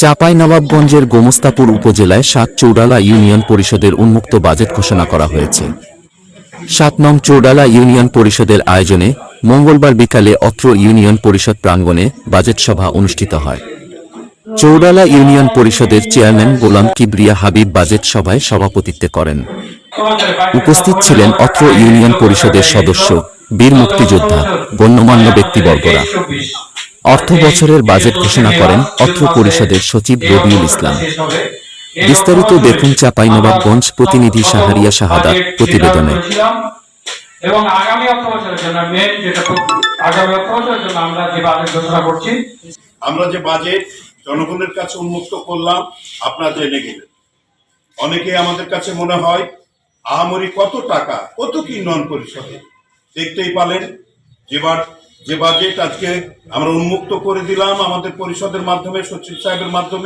চাঁপাই নবাবগঞ্জের গোমস্তাপুর উপজেলায় সাত চৌডালা ইউনিয়ন পরিষদের উন্মুক্ত বাজেট ঘোষণা করা হয়েছে। সাত নং চৌডালা ইউনিয়ন পরিষদের আয়োজনে মঙ্গলবার বিকালে অত্র ইউনিয়ন পরিষদ প্রাঙ্গণে বাজেট সভা অনুষ্ঠিত হয়। চৌডালা ইউনিয়ন পরিষদের চেয়ারম্যান গোলাম কিবরিয়া হাবিব বাজেট সভায় সভাপতিত্ব করেন। উপস্থিত ছিলেন অত্র ইউনিয়ন পরিষদের সদস্য, বীর মুক্তিযোদ্ধা, গণ্যমান্য ব্যক্তিবর্গরা। অর্থ বছরের বাজেট ঘোষণা করেন অর্থ পরিষদের সচিব রবিউল ইসলাম। বিস্তারিত দেখুন চাঁপাইনবাবগঞ্জ প্রতিনিধি শাহরিয়া শাহাদাত প্রতিবেদনে। এবং আগামী অর্থ বছরের জন্য মেন যেটা আগামী অর্থ বছরের জন্য আমরা যে বাজেট ঘোষণা করছি আমরা যে বাজেট জনগণের কাছে উন্মুক্ত করলাম আপনারা জেনে গেলেন। অনেকে আমাদের কাছে মনে হয় আহামরি কত টাকা কত কি নন পরিষদে দেখতেই পালেন যেবার যে বাজেট আজকে আমরা উন্মুক্ত করে দিলাম আমাদের পরিষদের মাধ্যমে সচিব সাহেবের মাধ্যমে।